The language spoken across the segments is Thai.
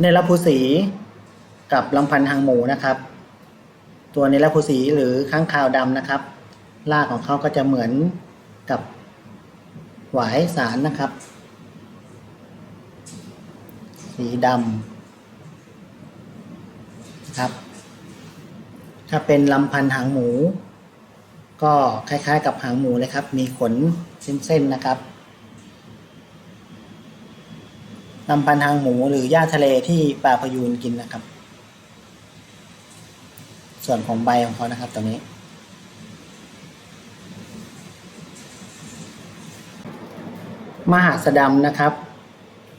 เนรภูสีกับลำพันธ์หางหมูนะครับ ตัวเนรภูสีหรือข้างคาวดำนะครับรากของเขาก็จะเหมือนกับหวายสารนะครับ สีดำนะครับ ถ้าเป็นลำพันธ์หางหมู ก็คล้ายๆ กับหางหมูเลยครับ มีขนเส้นๆนะครับ ลำพันธ์หางหมูหรือหญ้าทะเลที่ปลาพยูนกินนะครับ ส่วนของใบของเขานะครับตัวนี้มหาสดำนะครับ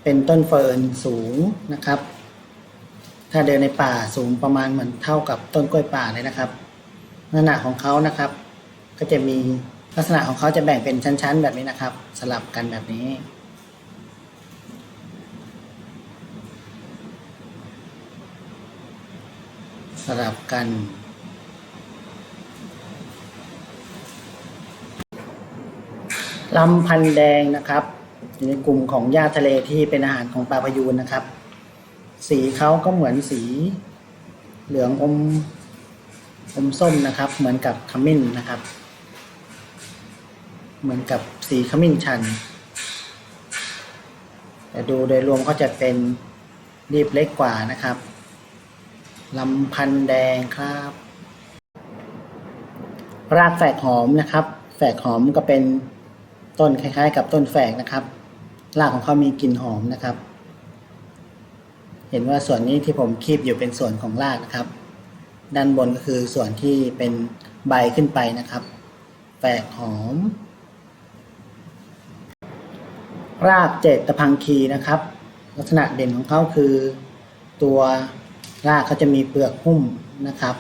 เป็นต้นเฟิร์นสูงนะครับ ถ้าเดินในป่าสูงประมาณเหมือนเท่ากับต้นกล้วยป่าเลยนะครับลักษณะของเขานะครับ ก็จะมีลักษณะของเขาจะแบ่งเป็นชั้น ๆ แบบนี้นะครับ สลับกันแบบนี้ สลับกัน ลำพันแดงนะครับ อยู่ในกลุ่มของหญ้าทะเลที่เป็นอาหารของปลาพยูนนะครับ สีเขาก็เหมือนสีเหลืองอมอมส้มนะครับ เหมือนกับขมิ้นนะครับ เหมือนกับสีขมิ้นชัน แต่ดูโดยรวมก็จะเป็นรีบเล็กกว่านะครับ ลำพันแดงครับ รากแฝกหอมนะครับ แฝกหอมก็เป็นต้นคล้ายๆ กับต้นแฝกนะครับ รากของเขามีกลิ่นหอมนะครับ เห็นว่าส่วนนี้ที่ผมคีบอยู่เป็นส่วนของรากนะครับ ด้านบนก็คือส่วนที่เป็นใบขึ้นไปนะครับ แฝกหอม รากเจตพังคีนะครับ ลักษณะเด่นของเขาคือตัว รากเขาจะมีเปลือกหุ้มนะครับ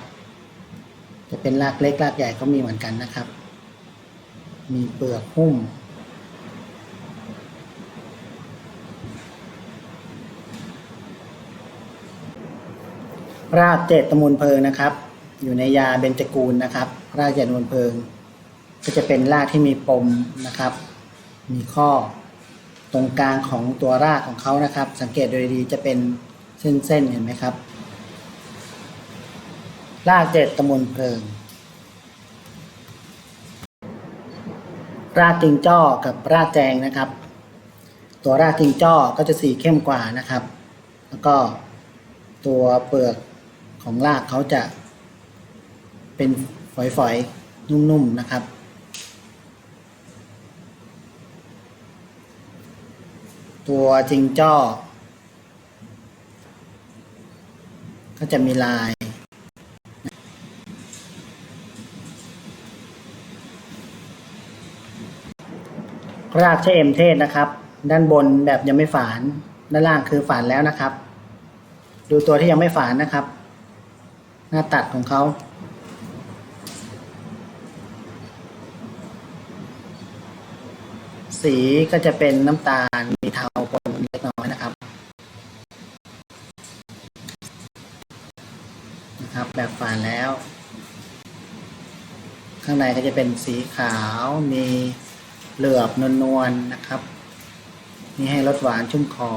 จะเป็นรากเล็กรากใหญ่ก็มีเหมือนกันนะครับ มีเปลือกหุ้ม รากเจตมูลเพลิงนะครับ อยู่ในยาเบญจกูลนะครับ รากเจตตมูลเพลิง ก็จะเป็นรากที่มีปมนะครับ มีข้อตรงกลางของตัวรากของเขานะครับ สังเกตโดยดีจะเป็นเส้นๆเห็นไหมครับ ราเจ็ดตะมนเพลิง รากจิงจ้อกับรากแจงนะครับ ตัวรากจิงจ้อก็จะสีเข้มกว่านะครับ แล้วก็ตัวเปลือกของรากเขาจะเป็นฝอยๆ นุ่มๆ นะครับ ตัวจิงจ้อ ก็จะมีลาย รากชะเอมเทศนะครับ ด้านบนแบบยังไม่ฝาน ด้านล่างคือฝานแล้วนะครับ ดูตัวที่ยังไม่ฝานนะครับ หน้าตัดของเขาสีก็จะเป็นน้ำตาลมีเทาปนเล็กน้อยนะครับนะครับ แบบฝานแล้ว ข้างในก็จะเป็นสีขาวมี เหลือบนวลๆนะครับ นี่ให้รสหวานชุ่มคอ